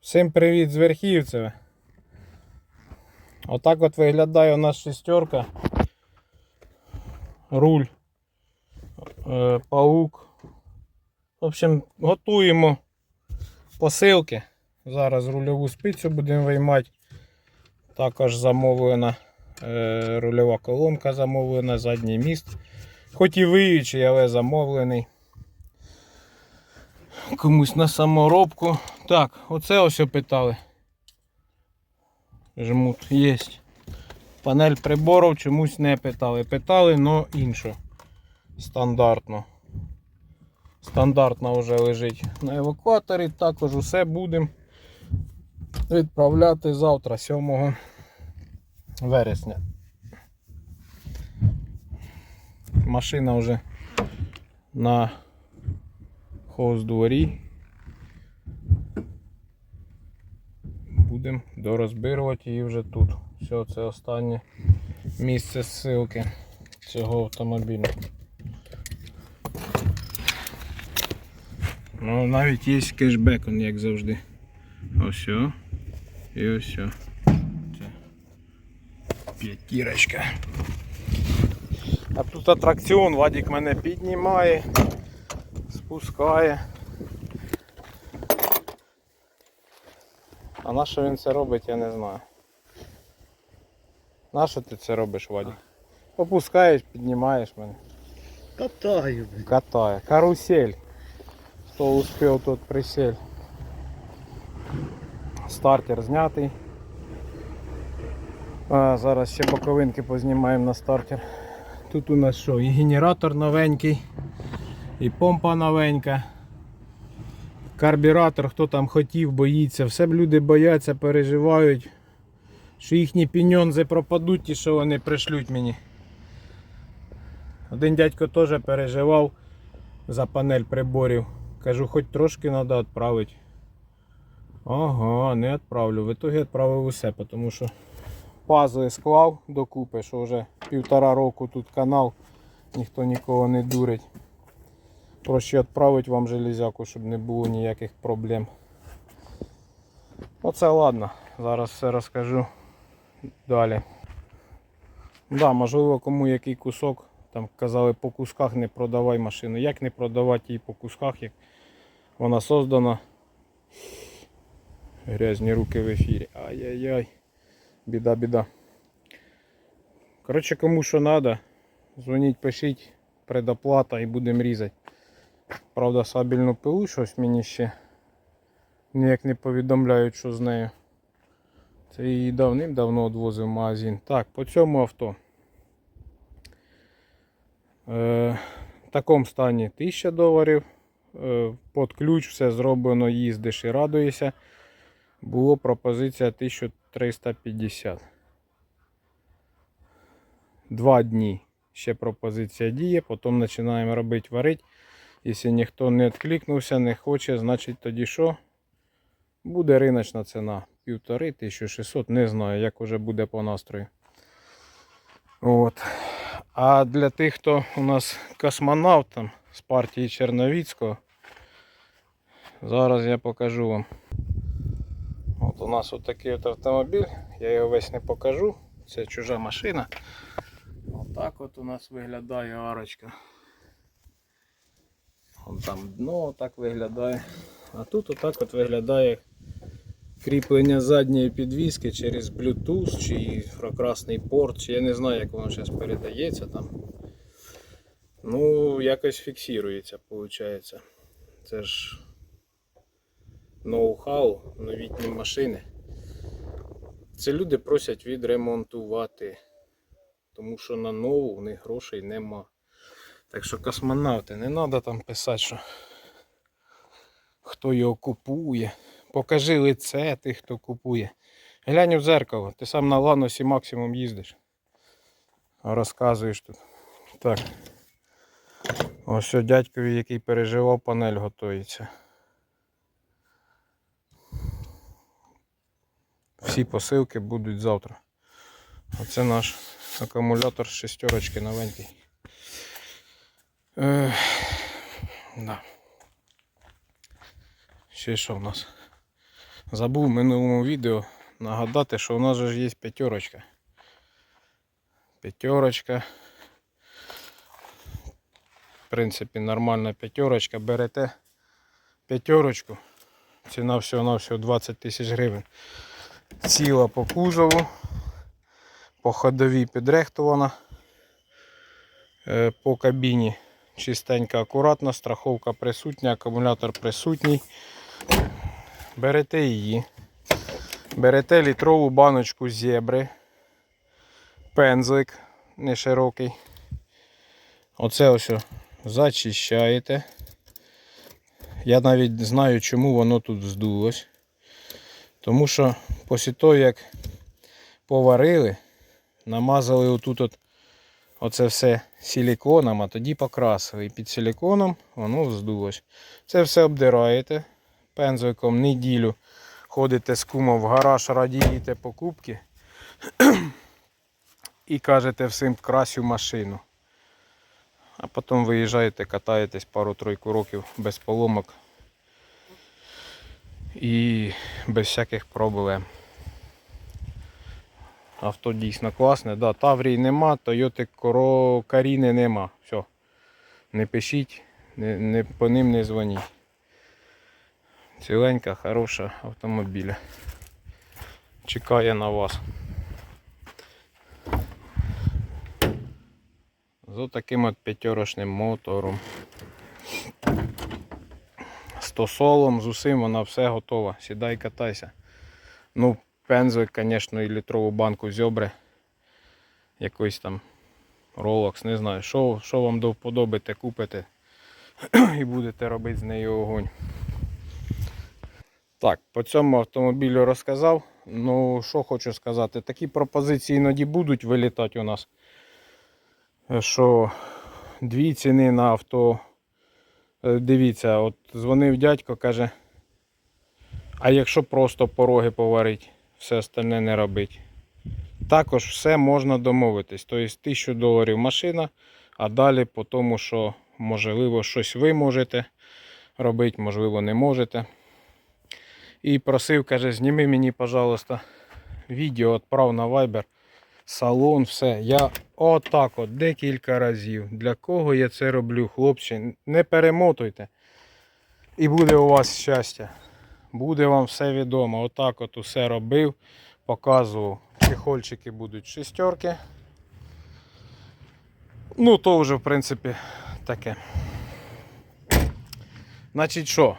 Всім привіт з Верхівцева. Отак от виглядає у нас шестерка. Руль. Е, паук. В общем, готуємо посилки. Зараз рульову спицю будемо виймати. Також замовлена е, рульова колонка замовлена, задній міст. Хоч і виючий, але замовлений. Комусь на саморобку. Так, оце ось питали. Жмут, є. Панель приборів чомусь не питали. Питали, але іншу. Стандартно. Стандартно вже лежить на евакуаторі. Також усе будемо відправляти завтра, 7 вересня. Машина вже на хоздворі. Будемо дорозбирувати її вже тут. Все, це останнє місце ссилки цього автомобіля. Ну, навіть є кешбек, он, як завжди. Ось. І ось. Це п'ятірочка. А тут атракціон, Вадик мене піднімає, спускає. А на що він це робить, я не знаю. На що ти це робиш, Вадик? Опускаєш, піднімаєш мене. Катаю, блядь. Катає. Карусель. Хто успів, тот присель. Стартер знятий. А, зараз ще боковинки познімаємо на стартер. Тут у нас що? І генератор новенький, і помпа новенька. Карбюратор, хто там хотів, боїться. Все б люди бояться, переживають, що їхні піньонзи пропадуть і що вони пришлють мені. Один дядько теж переживав за панель приборів. Кажу, хоч трошки треба відправити. Ага, не відправлю. В итогі відправив усе, тому що пазли склав докупи, що вже півтора року тут канал, ніхто нікого не дурить. Проще відправити вам железяку, щоб не було ніяких проблем. Оце ладно, зараз все розкажу далі. Да, можливо, кому який кусок, там казали по кусках не продавай машину. Як не продавати її по кусках, як вона создана. Грязні руки в ефірі. Ай-яй-яй. Біда, біда. Коротше, кому що треба, дзвоніть, пишіть, предоплата і будемо різати. Правда, сабельну пилу щось мені ще ніяк не повідомляють, що з нею. Це її давним-давно відвозив в магазин. Так, по цьому авто. Е, в такому стані 1000 доларів. Е, Под ключ все зроблено, їздиш і радуєшся. Було пропозиція 1350. Два дні ще пропозиція діє, потім починаємо робити варити. Якщо ніхто не відкликнувся, не хоче, значить тоді що? Буде риночна ціна. Півтори 1600, не знаю, як уже буде по настрою. От. А для тих, хто у нас космонавт там, з партії Черновіцького, зараз я покажу вам. От у нас от такий от автомобіль, я його весь не покажу. Це чужа машина. Отак от у нас виглядає арочка. Там дно так виглядає. А тут отак от виглядає кріплення задньої підвіски через Bluetooth чи інфракрасний порт, чи я не знаю, як воно зараз передається там. Ну, якось фіксується, виходить. Це ж ноу-хау, новітні машини. Це люди просять відремонтувати, тому що на нову в них грошей нема. Так що космонавти, не треба там писати, що хто його купує. Покажи лице тих, хто купує. Глянь в дзеркало, ти сам на Ланосі максимум їздиш. Розказуєш тут. Так. Ось дядькові, який переживав, панель готується. Всі посилки будуть завтра. Оце наш акумулятор з шестерочки новенький. Е, да. Ще що в нас? Забув в минулому відео нагадати, що у нас же ж є п'ятерочка. П'ятерочка. В принципі, нормальна п'ятерочка. Берете п'ятерочку. Ціна всього-навсього 20 тисяч гривень. Ціла по кузову. По ходовій підрехтована. Е, По кабіні чистенька, акуратна, страховка присутня, акумулятор присутній. Берете її. Берете літрову баночку зебри. Пензлик не широкий. Оце ось зачищаєте. Я навіть знаю, чому воно тут здулось. Тому що після того, як поварили, намазали отут от оце все силіконом, а тоді покрасили. І під силіконом воно вздулось. Це все обдираєте пензликом неділю. Ходите з кумом в гараж, радієте покупки і кажете всім красю машину. А потім виїжджаєте, катаєтесь пару-тройку років без поломок і без всяких проблем. Авто дійсно класне. Да, Таврії нема, Тойоти Коро... Каріни нема. Все. Не пишіть, не, не, по ним не дзвоніть. Ціленька, хороша автомобіля. Чекає на вас. З таким от п'ятерочним мотором. З тосолом, з усім вона все готова. Сідай, катайся. Ну, пензлик, звісно, і літрову банку зьобри. Якийсь там Rolex, не знаю. Що, що вам до вподоби, те купите і будете робити з нею огонь. Так, по цьому автомобілю розказав. Ну, що хочу сказати, такі пропозиції іноді будуть вилітати у нас. Що дві ціни на авто. Е, Дивіться, от дзвонив дядько, каже, а якщо просто пороги поварить, все остальне не робить. Також все можна домовитись. Тобто 1000 доларів машина, а далі по тому, що можливо щось ви можете робити, можливо, не можете. І просив, каже, зніми мені, пожалуйста, відео, відправ на Viber, салон, все. Я отак от декілька разів. Для кого я це роблю, хлопці? Не перемотуйте. І буде у вас щастя. Буде вам все відомо. Отак от усе робив, показував. Чехольчики будуть шестерки. Ну, то вже, в принципі, таке. Значить що?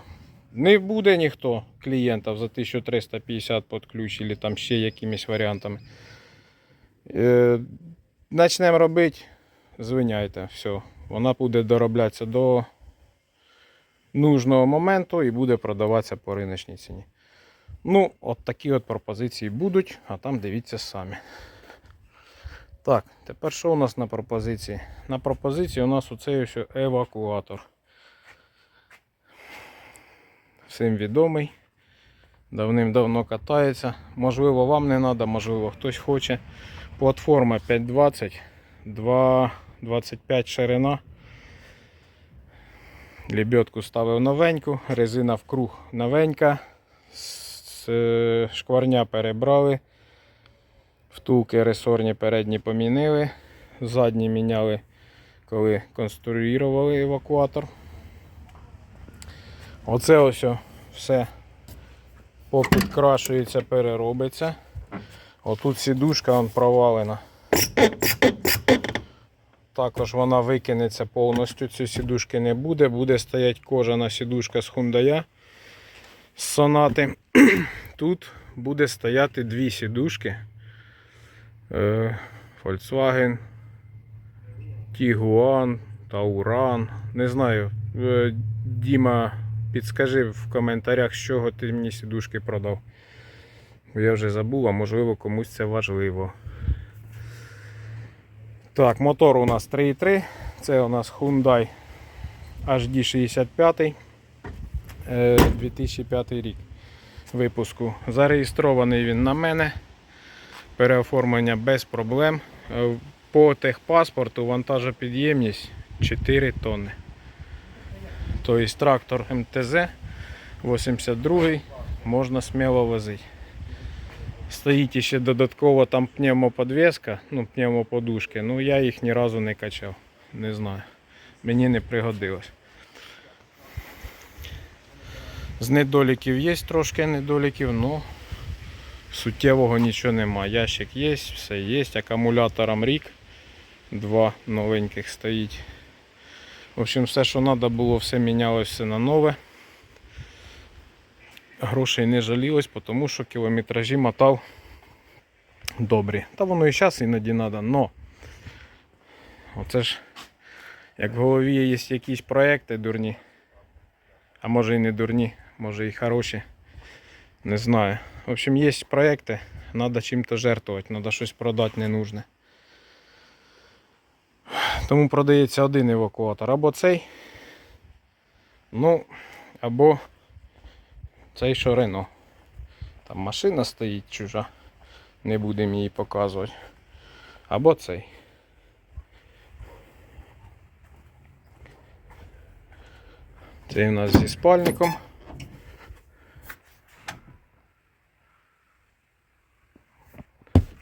Не буде ніхто клієнтів за 1350 під ключ або там ще якимись варіантами. Е, Начнемо робити, звиняйте, все. Вона буде дороблятися до нужного моменту і буде продаватися по риночній ціні. Ну, от такі от пропозиції будуть, а там дивіться самі. Так, тепер що у нас на пропозиції? На пропозиції у нас оцей ось евакуатор. Всім відомий. Давним-давно катається. Можливо, вам не треба, можливо, хтось хоче. Платформа 520, 2,25 ширина. Лебедку ставив новеньку, резина в круг новенька. Е, Шкварня перебрали. Втулки ресорні передні помінили. Задні міняли, коли конструювали евакуатор. Оце ось все попідкрашується, переробиться. Отут сідушка провалена. Також вона викинеться повністю. Цієї сідушки не буде. Буде стояти кожана сідушка з Hyundai з сонати. Тут буде стояти дві сідушки. Е, Volkswagen, Tiguan, Tauran. Не знаю. Е, Діма, підскажи в коментарях, з чого ти мені сідушки продав. Я вже забув, а можливо комусь це важливо. Так, мотор у нас 3.3. Це у нас Hyundai HD65 е, 2005 рік випуску. Зареєстрований він на мене. Переоформлення без проблем. Е, По техпаспорту вантажопідємність 4 тонни. Тобто трактор МТЗ 82-й можна сміло возити. Стоїть ще додатково там пневмоподвеска, ну, пневмоподушки. Ну я їх ні разу не качав. Не знаю. Мені не пригодилось. З недоліків є трошки недоліків, але суттєвого нічого нема. Ящик є, все є. Акумулятором рік. Два новеньких стоїть. В общем, все, що треба було, все мінялось все на нове. Грошей не жалілось, тому що кілометражі мотав добрі. Та воно і зараз іноді треба, но оце ж як в голові є якісь проекти дурні, а може і не дурні, може і хороші. Не знаю. В общем, є проекти, треба чим-то жертвувати, треба щось продати ненужне. Тому продається один евакуатор. Або цей, ну, або цей що Рено. Там машина стоїть чужа, не будемо її показувати. Або цей. Цей у нас зі спальником.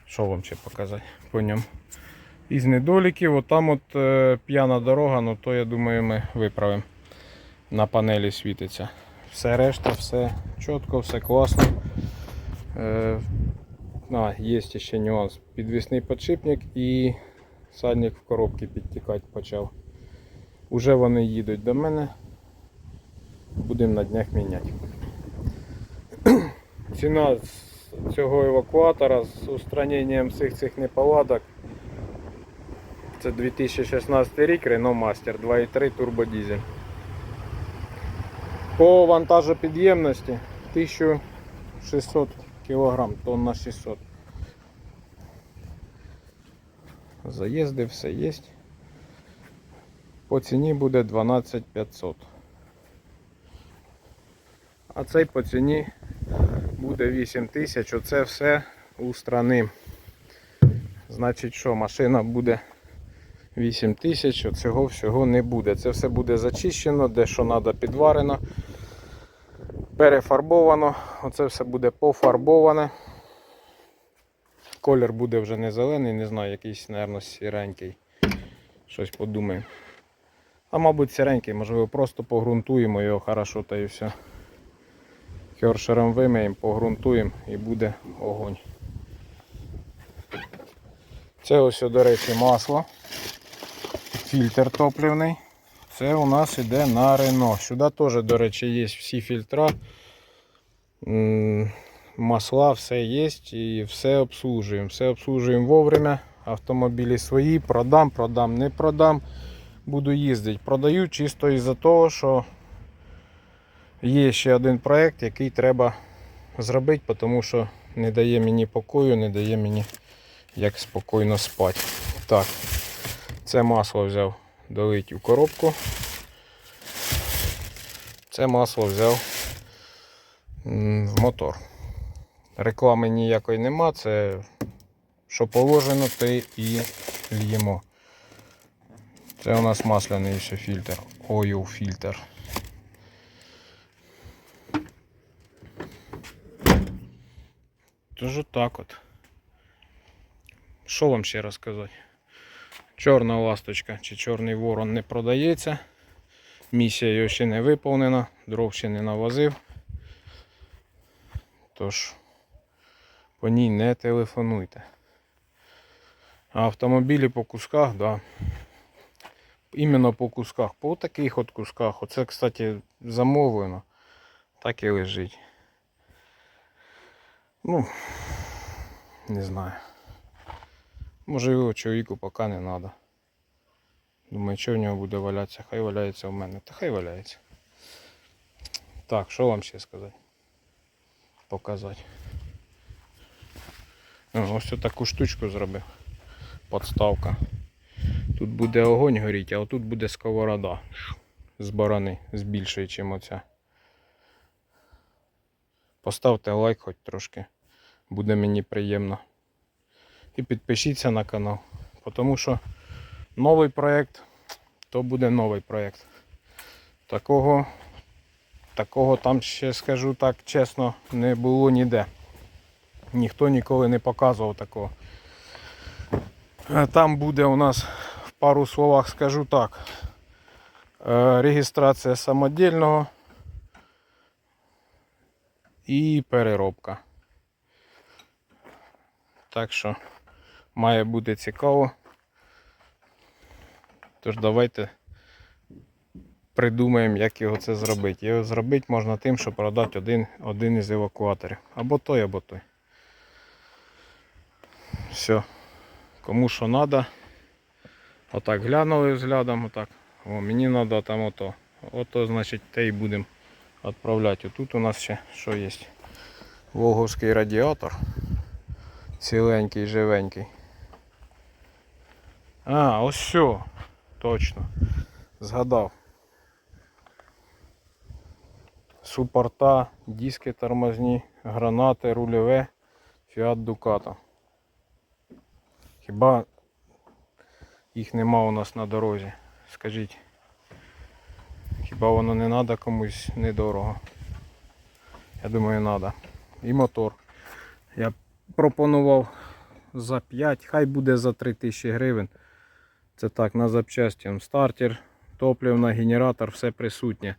Що вам ще показати по ньому? Із недоліків, отам от е, п'яна дорога, ну то я думаю ми виправимо. На панелі світиться. Все решта, все чітко, все класно. Е, а, є ще нюанс. Підвісний підшипник і садник в коробці підтікати почав. Уже вони їдуть до мене. Будемо на днях міняти. Ціна цього евакуатора з устраненням всіх цих неполадок. Це 2016 рік Renault Master 2.3 турбодизель. По вантажопідємності 1600 кг, тонна 600. Заїзди, все є. По ціні буде 12500. А цей по ціні буде 8000. Оце все устраним. Значить, що машина буде 8 тисяч, цього всього не буде. Це все буде зачищено, де що треба підварено, перефарбовано, оце все буде пофарбоване. Колір буде вже не зелений, не знаю, якийсь, мабуть, сіренький. Щось подумаємо. А мабуть сіренький, можливо, просто погрунтуємо його хорошо та і все. Кершером вимиємо, погрунтуємо і буде огонь. Це ось, до речі, масло фільтр топливний. Це у нас іде на Рено. Сюди теж, до речі, є всі фільтра, масла, все є і все обслужуємо. Все обслужуємо вовремя. Автомобілі свої, продам, продам, не продам. Буду їздити. Продаю чисто із-за того, що є ще один проєкт, який треба зробити, тому що не дає мені покою, не дає мені як спокійно спати. Так. Це масло взяв долить у коробку. Це масло взяв в мотор. Реклами ніякої нема, це що положено, те і л'ємо. Це у нас масляний ще фільтр, oil фільтр. Тож так от. Що вам ще розказати? Чорна ласточка чи чорний ворон не продається. Місія його ще не виповнена, дров ще не навозив. Тож по ній не телефонуйте. А автомобілі по кусках, да. Іменно по кусках, по таких от кусках. Оце, кстати, замовлено. Так і лежить. Ну, не знаю. Може його чоловіку поки не треба. Думаю, що в нього буде валятися, хай валяється в мене. Та хай валяється. Так, що вам ще сказати? Показати. О, ось таку штучку зробив. Подставка. Тут буде огонь горіти, а отут буде сковорода з барани, з більшої, ніж оця. Поставте лайк хоч трошки. Буде мені приємно і підпишіться на канал. Тому що новий проєкт, то буде новий проєкт. Такого такого там ще скажу так чесно не було ніде. Ніхто ніколи не показував такого. Там буде у нас в пару словах скажу так. е, Реєстрація самодільного і переробка. Так що має бути цікаво. Тож давайте придумаємо, як його це зробити. Його зробити можна тим, що продати один, один із евакуаторів. Або той, або той. Все. Кому що треба. Отак глянули взглядом, отак. О, мені треба там ото. Ото, значить, те і будемо відправляти. Отут у нас ще що є? Волговський радіатор. Ціленький, живенький. А, ось все. Точно. Згадав. Супорта, диски тормозні, гранати, рульове, Fiat Ducato. Хіба їх нема у нас на дорозі? Скажіть. Хіба воно не треба комусь недорого? Я думаю, треба. І мотор. Я пропонував за 5, хай буде за 3 тисячі гривень. Це так, на запчасті. Стартер, топливна, генератор, все присутнє.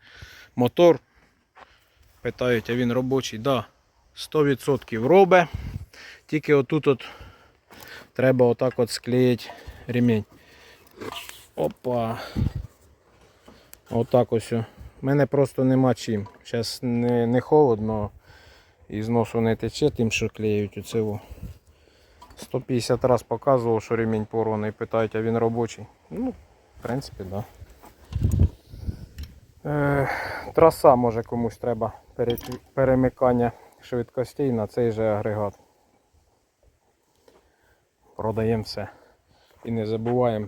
Мотор. Питають, а він робочий? Да, 100% робить. Тільки отут от треба отак от склеїти ремінь. Опа. Отак ось. У мене просто нема чим. Зараз не, не холодно і з носу не тече тим, що клеють оце. Во. 150 раз показував, що ремінь порваний. Питають, а він робочий. Ну, в принципі, так. Да. Е, траса може комусь треба перемикання швидкостей на цей же агрегат. Продаємо все. І не забуваємо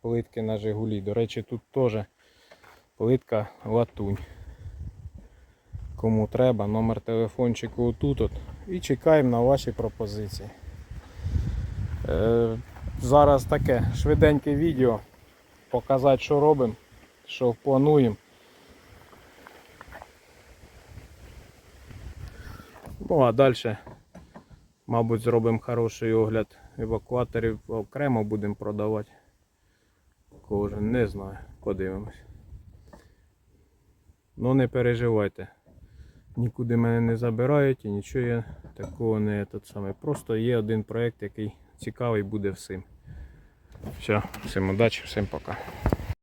плитки на Жигулі. До речі, тут теж плитка латунь. Кому треба, номер телефончику отут от. І чекаємо на ваші пропозиції. Е, зараз таке швиденьке відео. Показати, що робимо, що плануємо. Ну а далі, мабуть, зробимо хороший огляд евакуаторів, окремо будемо продавати. Кожен, не знаю, подивимось. Ну не переживайте. Нікуди мене не забирають і нічого я такого не тот саме. Просто є один проєкт, який цікавий буде всім. Все, всім удачі, всім пока.